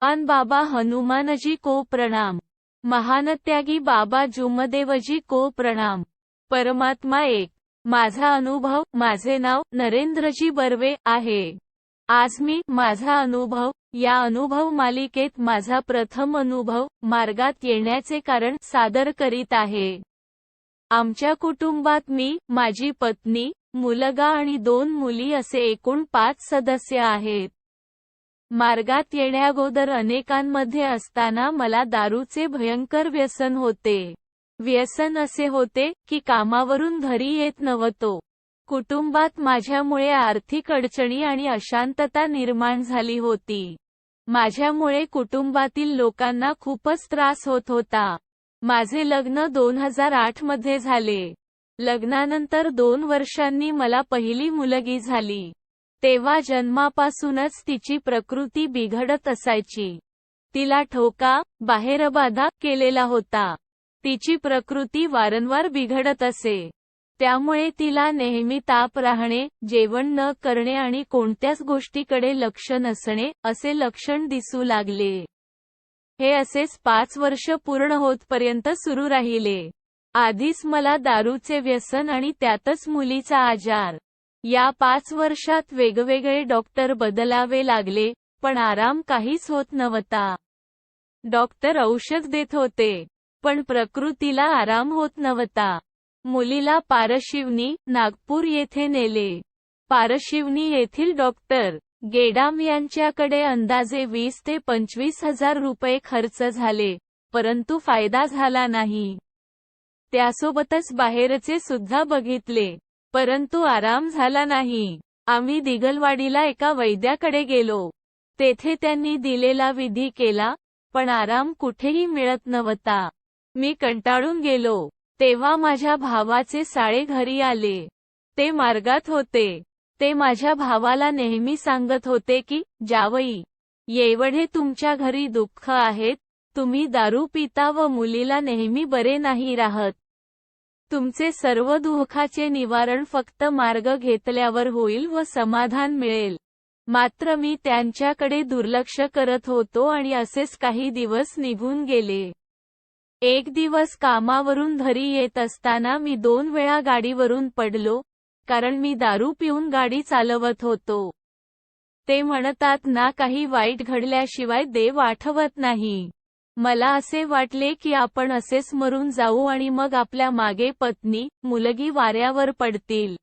अन बाबा हनुमानजी को प्रणाम. महानत्यागी बाबा जुमदेवजी को प्रणाम. परमात्मा एक. माझा अनुभव माझे नाव नरेंद्रजी बर्वे आहे. आज मी माझा अनुभव या अनुभव मालिकेत माझा प्रथम अनुभव मार्गात येण्याचे कारण सादर करीत आहे. आमच्या कुटुंबात मी माझी पत्नी मुलगा आणि दोन मुली असे एकूण पाच सदस्य आहेत. मार्गात येण्याअगोदर अनेकांमध्ये असताना मला दारूचे भयंकर व्यसन होते. व्यसन असे होते की कामावरून घरी येत नव्हतो. कुटुंबात माझ्यामुळे आर्थिक अडचणी आणि अशांतता निर्माण झाली होती. माझ्यामुळे कुटुंबातील लोकांना खूपच त्रास होत होता. माझे लग्न दोन हजार आठमध्ये झाले. लग्नानंतर दोन वर्षांनी मला पहिली मुलगी झाली. तेव्हा जन्मापासूनच तिची प्रकृती बिघडत असायची. तिला ठोका बाहेरबाधा केलेला होता. तिची प्रकृती वारंवार बिघडत असे. त्यामुळे तिला नेहमी ताप राहणे जेवण न करणे आणि कोणत्याच गोष्टीकडे लक्ष नसणे असे लक्षण दिसू लागले. हे असेच पाच वर्ष पूर्ण होतपर्यंत सुरू राहिले. आधीच मला दारूचे व्यसन आणि त्यातच मुलीचा आजार. या पाच वर्षात वेगवेगळे डॉक्टर बदलावे लागले पण आराम काहीच होत नव्हता. डॉक्टर औषध देत होते पण प्रकृतीला आराम होत नव्हता. मुलीला पारशिवनी नागपूर येथे नेले. पारशिवनी येथील डॉक्टर गेडाम यांच्याकडे अंदाजे वीस ते पंचवीस हजार रुपये खर्च झाले परंतु फायदा झाला नाही. त्यासोबतच बाहेरचे सुद्धा बघितले. परंतु आराम झाला नाही. आम्ही दिगलवाडीला एका वैद्याकडे गेलो. तेथे त्यांनी दिलेला विधी केला पण आराम कुठेही मिळत नव्हता. मी कंटाळून गेलो. तेव्हा माझ्या भावाचे साळे घरी आले. ते मार्गात होते. ते माझ्या भावाला नेहमी सांगत होते की जावई एवढे तुमच्या घरी दुःख आहेत तुम्ही दारू पिता व मुलीला नेहमी बरे नाही राहत. तुमचे सर्व दुःखाचे निवारण फक्त मार्ग घेतल्यावर होईल व समाधान मिळेल. मात्र मी त्यांच्याकडे दुर्लक्ष करत होतो आणि असेच काही दिवस निघून गेले. एक दिवस कामावरून घरी येत असताना मी दोन वेळा गाडीवरून पडलो कारण मी दारू पिऊन गाडी चालवत होतो. ते म्हणतात ना काही वाईट घडल्याशिवाय देव आठवत नाही. मला असे वाटले की आपण असेच मरून जाऊ आणि मग आपल्या मागे पत्नी मुलगी वाऱ्यावर पडतील.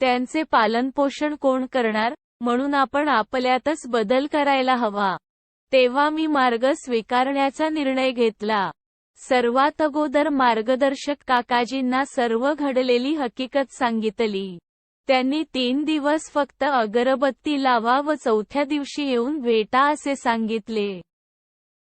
त्यांचे पालनपोषण कोण करणार? म्हणून आपण आपल्यातच बदल करायला हवा. तेव्हा मी मार्ग स्वीकारण्याचा निर्णय घेतला. सर्वात अगोदर मार्गदर्शक काकाजींना सर्व घडलेली हकीकत सांगितली. त्यांनी तीन दिवस फक्त अगरबत्ती लावा व चौथ्या दिवशी येऊन भेटा असे सांगितले.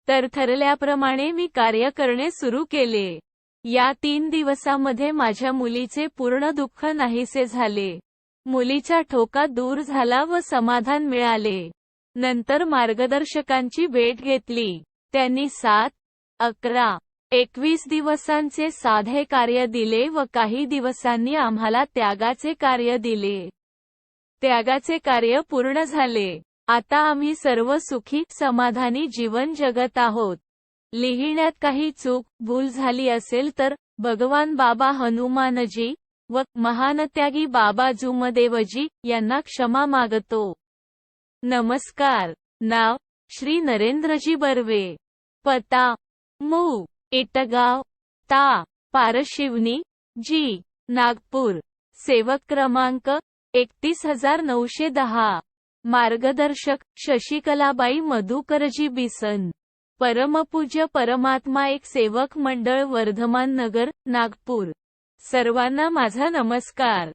तर ठरल्याप्रमाणे मी कार्य करणे सुरू केले. या तीन दिवसामध्ये माझ्या मुलीचे पूर्ण दुःख नाहीसे झाले. मुलीचा ठोका दूर झाला व समाधान मिळाले. नंतर मार्गदर्शकांची भेट घेतली. त्यांनी सात अकरा एकवीस दिवसांचे साधे कार्य दिले व काही दिवसांनी आम्हाला त्यागाचे कार्य दिले. त्यागाचे कार्य पूर्ण झाले. आता आम्ही सर्व सुखी समाधानी जीवन जगत आहोत. लिहिण्यात काही चूक भूल झाली असेल तर भगवान बाबा हनुमानजी व महानत्यागी बाबा जुमदेवजी यांना क्षमा मागतो. नमस्कार. नाव श्री नरेंद्रजी बर्वे. पता मू. इटगाव. ता पारशिवनी जी. नागपूर. सेवक क्रमांक एकतीस हजार नऊशे दहा. मार्गदर्शक शशिकलाबाई मधुकरजी बिसन. परमपूज्य परमात्मा एक सेवक मंडळ वर्धमान नगर नागपूर. सर्वांना माझा नमस्कार.